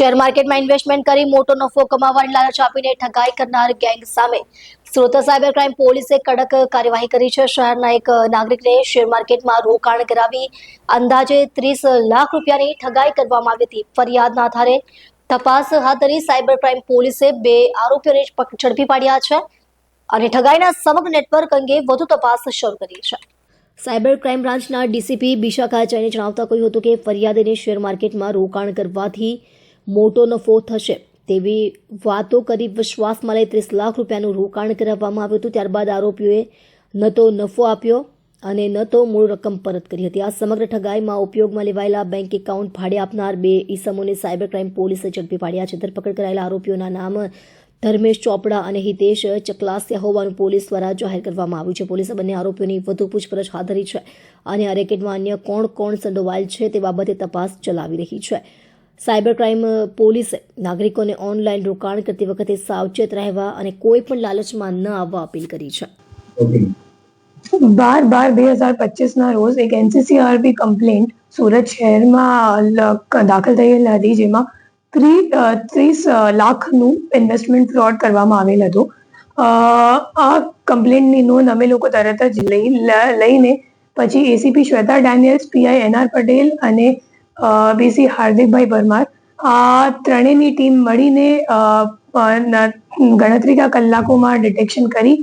Share માર્કેટમાં investment કરી મોટો નફો કમાવવાની લાલચ આપીને ઠગાઈ કરનાર ગેંગ સામે. સુરત સાયબર ક્રાઇમ પોલીસે કડક કાર્યવાહી કરી છે. શહેરના એક નાગરિકને શેર માર્કેટમાં રોકાણ કરાવી અંદાજે ત્રીસ લાખ રૂપિયાની ઠગાઈ કરવામાં આવી હતી. ફરિયાદના આધારે તપાસ હાથ ધરી સાયબર ક્રાઇમ પોલીસે બે આરોપીઓને ઝડપી પાડ્યા છે અને ઠગાઈના સમગ્ર નેટવર્ક અંગે વધુ તપાસ શરૂ કરી છે. સાયબર ક્રાઇમ બ્રાન્ચના ડીસીપી બિશાખા જૈને જણાવતા કહ્યું હતું કે ફરિયાદીને શેર માર્કેટમાં રોકાણ કરવાથી મોટો નફો થશે. તેવી વાતો કરી વિશ્વાસમાં લઈ ત્રીસ લાખ રૂપિયાનું રોકાણ કરાવવામાં આવ્યું હતું. ત્યારબાદ આરોપીઓએ ન તો નફો આપ્યો અને ન તો મૂળ રકમ પરત કરી હતી. આ સમગ્ર ઠગાઈમાં ઉપયોગમાં લેવાયેલા બેંક એકાઉન્ટ ભાડે આપનાર બે ઈસમોને સાયબર ક્રાઇમ પોલીસે ઝડપી પાડ્યા છે. ધરપકડ કરાયેલા આરોપીઓના નામ ધર્મેશ ચોપડા અને હિતેશ ચકલાસિયા હોવાનું પોલીસ દ્વારા જાહેર કરવામાં આવ્યું છે. પોલીસે બંને આરોપીઓની વધુ પૂછપરછ હાથ ધરી છે અને આ રેકેટમાં અન્ય કોણ કોણ સંડોવાયેલ છે તે બાબતે તપાસ ચલાવી રહી છે. સાયબર ક્રાઇમ, પોલીસે નાગરિકોને ઓનલાઈન રોકાણ કરતી વખતે સાવચેત રહેવા અને કોઈ પણ લાલચમાં ન આવવા અપીલ કરી છે. બાર બાર બે હજાર પચીસના રોજ એક એનસીસીઆરબી કમ્પ્લેન્ટ સુરત શહેરમાં દાખલ થયેલ હતી, જેમાં ત્રી ત્રીસ લાખનું ઇન્વેસ્ટમેન્ટ ફ્રોડ કરવામાં આવેલ હતું. આ કમ્પ્લેન્ટની નોંધ અમે લોકો તરત જ લઈ લઈને પછી ACP Shweta Daniels PI NR Patel અને બીસી હાર્દિકભાઈ પરમાર. આ ત્રણેયની ટીમ મળીને ગણતરીના કલાકોમાં ડિટેક્શન કરી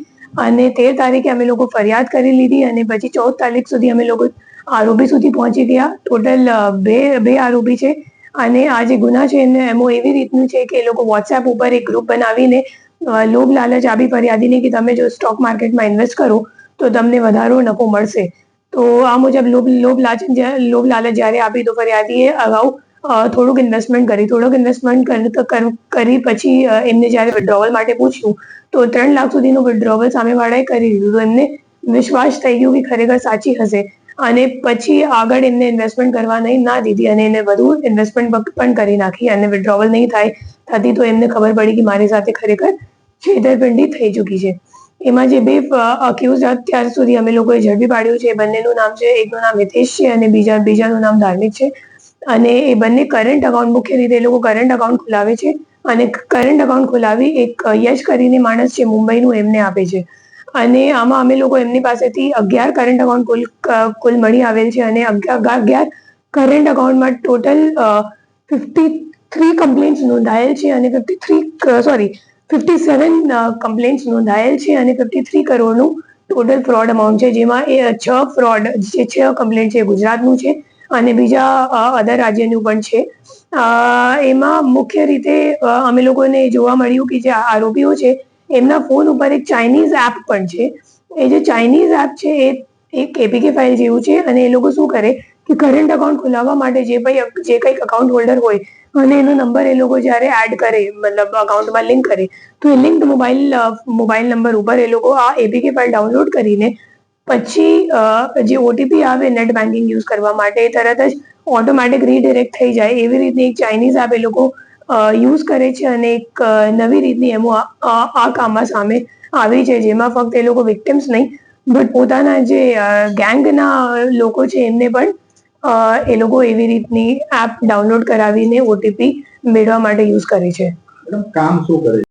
અને તેર તારીખે અમે લોકો ફરિયાદ કરી લીધી અને પછી ચૌદ તારીખ સુધી અમે લોકો આરોપી સુધી પહોંચી ગયા. ટોટલ બે બે આરોપી છે અને આ જે ગુના છે એને એમો એવી રીતનું છે કે એ લોકો વોટ્સએપ ઉપર એક ગ્રુપ બનાવીને લોભ લાલચ આપી ફરિયાદીને કે તમે જો સ્ટોક માર્કેટમાં ઇન્વેસ્ટ કરો તો તમને વધારો નફો મળશે. તો આ મુજબ લોભ લોભ લાચ લોભ લાલચ જ્યારે આપી તો ફરિયાદીએ અગાઉ થોડુંક ઇન્વેસ્ટમેન્ટ કરી, થોડુંક ઇન્વેસ્ટમેન્ટ કરી પછી એમને જ્યારે વિડ્રોવલ માટે પૂછ્યું, તો ત્રણ લાખ સુધીનું વિડ્રોવલ સામેવાળાએ કરી દીધું. એમને વિશ્વાસ થઈ ગયો કે ખરેખર સાચી હશે. અને પછી આગળ એમને ઇન્વેસ્ટમેન્ટ કરવા નહીં, ના દીધી અને એને વધુ ઇન્વેસ્ટમેન્ટ પણ કરી નાખી અને વિડ્રોવલ નહીં થાય, થતી તો એમને ખબર પડી કે મારી સાથે ખરેખર છેતરપિંડી થઈ ચૂકી છે. એમાં જે બે અક્યુઝ અત્યાર સુધી અમે લોકોએ ઝડપી પાડ્યું છે. એ બંનેનું નામ છે, એકનું નામ હિતેશ છે અને બીજા, બીજાનું નામ ધાર્મિક છે. અને એ બંને કરંટ અકાઉન્ટ મુખ્ય રીતે એ લોકો કરંટ અકાઉન્ટ ખોલાવે છે અને કરંટ અકાઉન્ટ ખોલાવી એક યશ કરીને માણસ છે, મુંબઈનું એમને આપે છે. અને આમાં અમે લોકો એમની પાસેથી અગિયાર કરંટ અકાઉન્ટ કુલ કુલ મળી આવેલ છે અને અગિયાર કરંટ અકાઉન્ટમાં ટોટલ ફિફ્ટી થ્રી કમ્પ્લેન્ટ્સ નોંધાયેલ છે અને fifty three sorry fifty seven complaints નોંધાયેલ છે અને ફિફ્ટી થ્રી કરોડનું ટોટલ ફ્રોડ અમાઉન્ટ છે, જેમાં એ છ ફ્રોડ જે છ કમ્પ્લેન્ટ છે ગુજરાતનું છે અને બીજા અધર રાજ્યનું પણ છે. એમાં મુખ્ય રીતે અમે લોકોને જોવા મળ્યું કે જે આરોપીઓ છે, એમના ફોન ઉપર એક ચાઇનીઝ એપ પણ છે. એ જે ચાઇનીઝ એપ છે, એ એક એપીકે ફાઇલ જેવું છે અને એ લોકો શું કરે કે કરંટ અકાઉન્ટ ખોલાવવા માટે જે ભાઈ જે કંઈક અકાઉન્ટ હોલ્ડર હોય અને એનો નંબર એ લોકો જ્યારે એડ કરે, મતલબ અકાઉન્ટમાં લિંક કરે, તો એ લિંક મોબાઈલ મોબાઈલ નંબર ઉપર એ લોકો આ એપીકે ફાઇલ ડાઉનલોડ કરીને પછી જે ઓટીપી આવે નેટ બેન્કિંગ યુઝ કરવા માટે તરત જ ઓટોમેટિક રીડિરેક્ટ થઈ જાય. એવી રીતની એક ચાઇનીઝ એપ એ લોકો યુઝ કરે છે અને એક નવી રીતની એમો આ- કામમાં સામે આવી છે, જેમાં ફક્ત એ લોકો વિક્ટિમ્સ નહીં બટ પોતાના જે ગેંગના લોકો છે એમને પણ એ લોકો એવી રીતની એપ ડાઉનલોડ કરાવીને ઓટીપી મેળવવા માટે યુઝ કરે છે. કામ શું કરે છે?